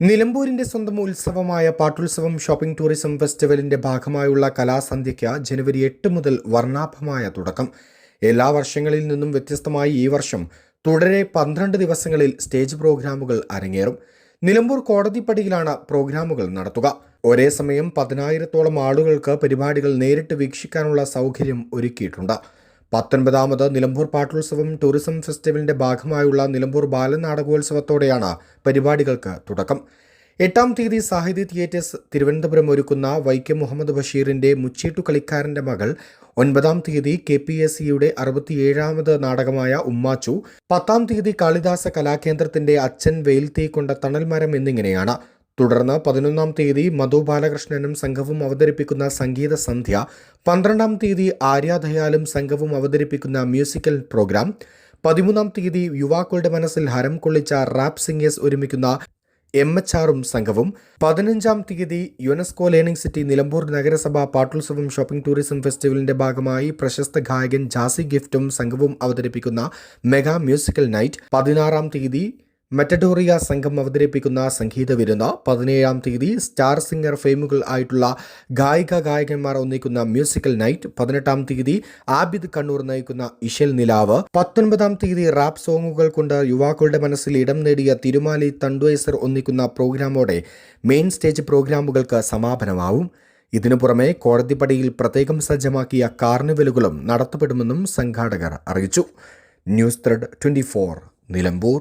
നിലമ്പൂരിന്റെ സ്വന്തം ഉത്സവമായ പാട്ടുത്സവം shopping tourism ഫെസ്റ്റിവലിന്റെ ഭാഗമായുള്ള കലാസന്ധ്യയ്ക്ക് ജനുവരി എട്ട് മുതൽ വർണാഭമായ തുടക്കം. എല്ലാ വർഷങ്ങളിൽ നിന്നും വ്യത്യസ്തമായി ഈ വർഷം തുടരെ പന്ത്രണ്ട് ദിവസങ്ങളിൽ സ്റ്റേജ് പ്രോഗ്രാമുകൾ അരങ്ങേറും. നിലമ്പൂർ കോടതിപ്പടിയിലാണ് പ്രോഗ്രാമുകൾ നടത്തുക. ഒരേ സമയം പതിനായിരത്തോളം ആളുകൾക്ക് പരിപാടികൾ നേരിട്ട് വീക്ഷിക്കാനുള്ള സൗകര്യം ഒരുക്കിയിട്ടുണ്ട്. പത്തൊൻപതാമത് നിലമ്പൂർ പാട്ടുത്സവം ടൂറിസം ഫെസ്റ്റിവലിന്റെ ഭാഗമായുള്ള നിലമ്പൂർ ബാലനാടകോത്സവത്തോടെയാണ് പരിപാടികൾക്ക് തുടക്കം. എട്ടാം തീയതി സാഹിതി തിയേറ്റേഴ്സ് തിരുവനന്തപുരം ഒരുക്കുന്ന വൈക്കം മുഹമ്മദ് ബഷീറിന്റെ മുച്ചീട്ടു കളിക്കാരന്റെ മകൾ ഒൻപതാം തീയതി കെ പി എസ് സിയുടെ അറുപത്തിയേഴാമത് നാടകമായ ഉമ്മാച്ചു പത്താം തീയതി കാളിദാസ കലാകേന്ദ്രത്തിന്റെ അച്ഛൻ വെയിൽ വെയിൽത്തീ കൊണ്ട തണൽമരം എന്നിങ്ങനെയാണ്. തുടർന്ന് പതിനൊന്നാം തീയതി മധു ബാലകൃഷ്ണനും സംഘവും അവതരിപ്പിക്കുന്ന സംഗീത സന്ധ്യ പന്ത്രണ്ടാം തീയതി ആര്യാദയാലും സംഘവും അവതരിപ്പിക്കുന്ന മ്യൂസിക്കൽ പ്രോഗ്രാം പതിമൂന്നാം തീയതി യുവാക്കളുടെ മനസ്സിൽ ഹരം കൊള്ളിച്ച റാപ്പ് സിംഗേഴ്സ് ഒരുമിക്കുന്ന എം എച്ച് ആറും സംഘവും പതിനഞ്ചാം തീയതി യുനെസ്കോ ലേണിംഗ് സിറ്റി നിലമ്പൂർ നഗരസഭ പാട്ടുത്സവം ഷോപ്പിംഗ് ടൂറിസം ഫെസ്റ്റിവലിന്റെ ഭാഗമായി പ്രശസ്ത ഗായകൻ ജാസി ഗിഫ്റ്റും സംഘവും അവതരിപ്പിക്കുന്ന മെഗാ മ്യൂസിക്കൽ നൈറ്റ് പതിനാറാം തീയതി മെറ്റഡോറിയ സംഘം അവതരിപ്പിക്കുന്ന സംഗീത വിരുന്ന് പതിനേഴാം തീയതി സ്റ്റാർ സിംഗർ ഫെയിമുകൾ ആയിട്ടുള്ള ഗായിക ഗായകന്മാർ ഒന്നിക്കുന്ന മ്യൂസിക്കൽ നൈറ്റ് പതിനെട്ടാം തീയതി ആബിദ് കണ്ണൂർ നയിക്കുന്ന ഇഷൽ നിലാവ്. പത്തൊൻപതാം തീയതി റാപ്പ് സോങ്ങുകൾ കൊണ്ട് യുവാക്കളുടെ മനസ്സിൽ ഇടം നേടിയ തിരുമാലി തണ്ടുവൈസർ ഒന്നിക്കുന്ന പ്രോഗ്രാമോടെ മെയിൻ സ്റ്റേജ് പ്രോഗ്രാമുകൾക്ക് സമാപനമാവും. ഇതിനു പുറമെ കോടതിപ്പടിയിൽ പ്രത്യേകം സജ്ജമാക്കിയ കാർണിവലുകളും നടത്തപ്പെടുമെന്നും സംഘാടകർ അറിയിച്ചു. News thread twenty Nilambur.